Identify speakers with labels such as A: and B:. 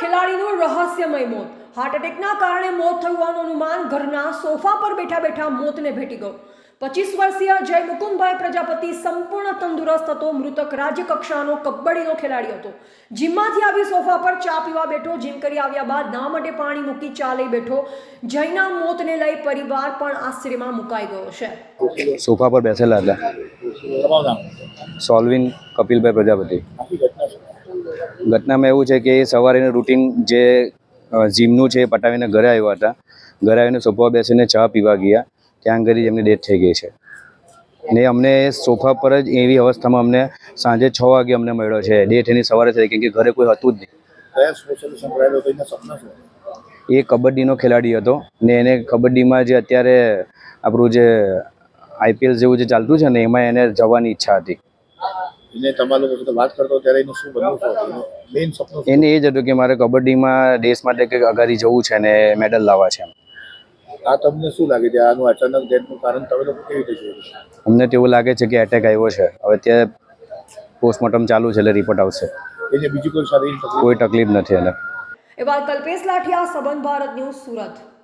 A: ખેલાડીનું રહસ્યમય મોત. હાર્ટ એટેકના કારણે મોત થયું હોવાનું અનુમાન ઘરના સોફા પર બેઠા બેઠા મોતને ભેટી ગયો. પચીસ વર્ષીય જય મુકુંદભાઈ પ્રજાપતિ સંપૂર્ણ તંદુરસ્ત હતો. મૃતક રાજ્ય કક્ષાનો કબડ્ડીનો ખેલાડી હતો. જીમમાંથી આવી સોફા પર ચા પીવા બેઠો જીમ કરી આવ્યા બાદ ના માટે પાણી મૂકી ચા લઈ બેઠો. જયના મોતને લઈ પરિવાર પણ આશ્ચર્યમાં મુકાઈ ગયો છે.
B: સોફા પર બેસેલા હતા. સોલ્વિન કપિલભાઈ પ્રજાપતિ. ઘટનામાં એવું છે કે એ સવારેનું રૂટીન જે જીમનું છે એ પટાવીને ઘરે આવ્યા હતા. ઘરે આવીને સોફા બેસીને ચા પીવા ગયા. ત્યાં આગળ જ એમની ડેથ થઈ ગઈ છે. ને અમને સોફા પર જ એવી અવસ્થામાં અમને સાંજે છ વાગે અમને મળ્યો છે. ડેથ એની સવારે થઈ કેમ કે ઘરે કોઈ હતું જ નહીં.
C: એના
B: એ કબડ્ડીનો ખેલાડી હતો. ને એને કબડ્ડીમાં જે અત્યારે આપણું જે આઈપીએલ જેવું જે ચાલતું છે ને એમાં એને જવાની ઈચ્છા હતી.
C: એને તમારા લોકો સાથે વાત કરતો ત્યારે એનું શું બનવું છે? મેઇન સપનું
B: એને એ જ હતું કે મારે કબડ્ડીમાં દેશ માટે કંઈક અગાડી જવું છે ને મેડલ લાવવા છે
C: આ તમને શું લાગે છે? આનું અચાનક ડેથનું કારણ તમે લોકો કેવી રીતે જોયું?
B: અમને તો એવું લાગે છે કે એટેક આવ્યો છે. હવે ત્યાં પોસ્ટમોર્ટમ ચાલુ છે એટલે રિપોર્ટ આવશે.
C: એટલે બીજી કોઈ શારીરિક
B: કોઈ તકલીફ નથી એને.
A: એવા કલ્પેશ લાઠિયા સંબંધ ભારત ન્યૂઝ સુરત.